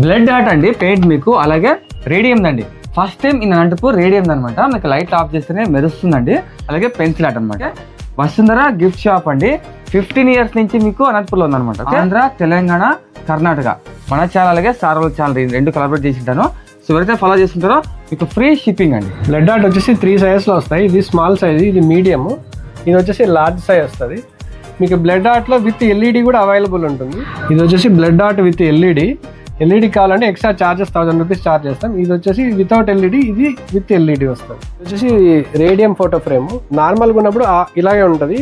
Blood dot అండి paint మీకు అలాగే రేడియం అండి first time in Anantapur radium అనమాట మీకు లైట్ ఆఫ్ చేస్తేనే మెరుస్తుందండి. అలాగే పెన్సిల్ ఆర్ట్ అనమాట వసుంధర గిఫ్ట్ షాప్ అండి. ఫిఫ్టీన్ ఇయర్స్ నుంచి మీకు అనంతపూర్లో ఉందన్నమాట. ఆంధ్ర తెలంగాణ కర్ణాటక. మన ఛానల్ అలాగే సార్ వాళ్ళ ఛానల్ రెండు కలబరేట్ చేసి ఉంటాను సో ఎవరైతే ఫాలో చేస్తుంటారో మీకు ఫ్రీ షిప్పింగ్ అండి. బ్లడ్ డాట్ వచ్చేసి త్రీ సైజెస్లో వస్తాయి. ఇది స్మాల్ సైజ్ ఇది మీడియం ఇది వచ్చేసి లార్జ్ సైజ్ వస్తుంది. మీకు బ్లడ్ డాట్లో విత్ ఎల్ఈడి కూడా అవైలబుల్ ఉంటుంది. ఇది వచ్చేసి blood dot with LED LED కావాలంటే extra charges thousand rupees charge చేస్తాం. ఇది వచ్చేసి వితౌట్ ఎల్ఈడి ఇది విత్ ఎల్ఈడి వస్తుంది. వచ్చేసి రేడియం ఫోటో ఫ్రేమ్ నార్మల్గా ఉన్నప్పుడు ఇలాగే ఉంటుంది.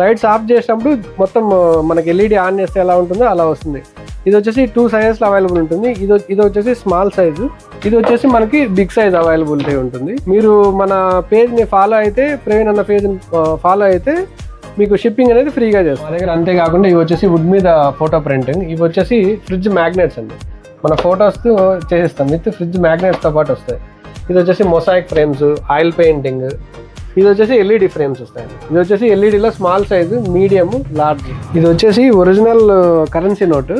లైట్స్ ఆఫ్ చేసినప్పుడు మొత్తం మనకి ఎల్ఈడి ఆన్ చేస్తే ఎలా ఉంటుందో అలా వస్తుంది. ఇది వచ్చేసి టూ సైజెస్లో అవైలబుల్ ఉంటుంది. ఇది ఇది వచ్చేసి స్మాల్ సైజు ఇది వచ్చేసి మనకి బిగ్ సైజ్ అవైలబిలిటీ ఉంటుంది. మీరు మన పేజ్ని ఫాలో అయితే ప్రవీణ్ అన్న పేజ్ని ఫాలో అయితే మీకు షిప్పింగ్ అనేది ఫ్రీగా చేస్తాం మా దగ్గర అంతేకాకుండా ఇవి వచ్చేసి వుడ్ మీద ఫోటో ప్రింటింగ్ ఇవి వచ్చేసి ఫ్రిడ్జ్ మ్యాగ్నెట్స్ అండి. మన ఫొటోస్ చేసిస్తాం. విత్ ఫ్రిడ్జ్ మ్యాగ్నెట్స్తో పాటు వస్తాయి. ఇది వచ్చేసి మొసాయిక్ ఫ్రేమ్స్ ఆయిల్ పెయింటింగ్ ఇది వచ్చేసి ఎల్ఈడి ఫ్రేమ్స్ వస్తాయి. ఇది వచ్చేసి ఎల్ఈడిలో స్మాల్ సైజు మీడియం లార్జ్ ఇది వచ్చేసి ఒరిజినల్ కరెన్సీ నోటు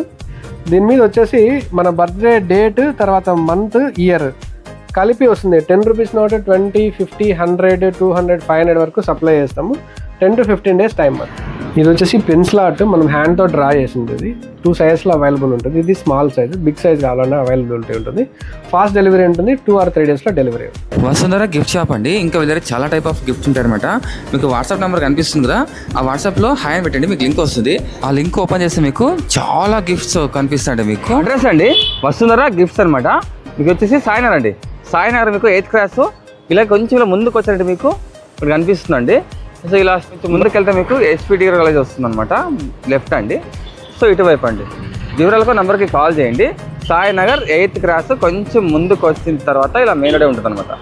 దీని మీద వచ్చేసి మన బర్త్డే డేట్ తర్వాత మంత్ ఇయర్ కలిపి వస్తుంది. Ten rupees note twenty fifty hundred two hundred five hundred వరకు సప్లై చేస్తాము. Ten to fifteen days time పడుతుంది ఇది వచ్చేసి పెన్సిల్ ఆర్ట్ మనం హ్యాండ్తో డ్రా చేసింది. ఇది టూ సైజెస్లో అవైలబుల్ ఉంటుంది. ఇది స్మాల్ సైజ్ బిగ్ సైజ్ కావాలన్నా అవైలబిలిటీ ఉంటుంది. ఫాస్ట్ డెలివరీ ఉంటుంది. టూ ఆర్ త్రీ డేస్లో డెలివరీ వసుంధర గిఫ్ట్ షాప్ అండి. ఇంకా వీళ్ళ చాలా టైప్ ఆఫ్ గిఫ్ట్స్ ఉంటాయి అనమాట మీకు వాట్సాప్ నెంబర్ కనిపిస్తుంది కదా? ఆ వాట్సాప్లో హాయ్ అని పెట్టండి మీకు లింక్ వస్తుంది. ఆ లింక్ ఓపెన్ చేస్తే మీకు చాలా గిఫ్ట్స్ కనిపిస్తాయండి మీకు. అడ్రస్ అండి వసుంధర గిఫ్ట్స్ అనమాట మీకు వచ్చేసి సాయినగర్ అండి. సాయినగర్ మీకు ఎయిత్ క్లాస్ ఇలా కొంచెం ఇలా ముందుకు వచ్చారంటే మీకు. ఇక్కడ కనిపిస్తుందండి. సో ఇలా ముందుకు వెళ్తే మీకు ఎస్పీ కాలేజ్ వస్తుంది అనమాట లెఫ్ట్ అండి. సో ఇటువైపు అండి. వివరాలకు నెంబర్కి కాల్ చేయండి. సాయినగర్ ఎయిత్ క్రాస్ కొంచెం ముందుకు వచ్చిన తర్వాత ఇలా మెయిన్ రోడ్ ఉంటుంది అనమాట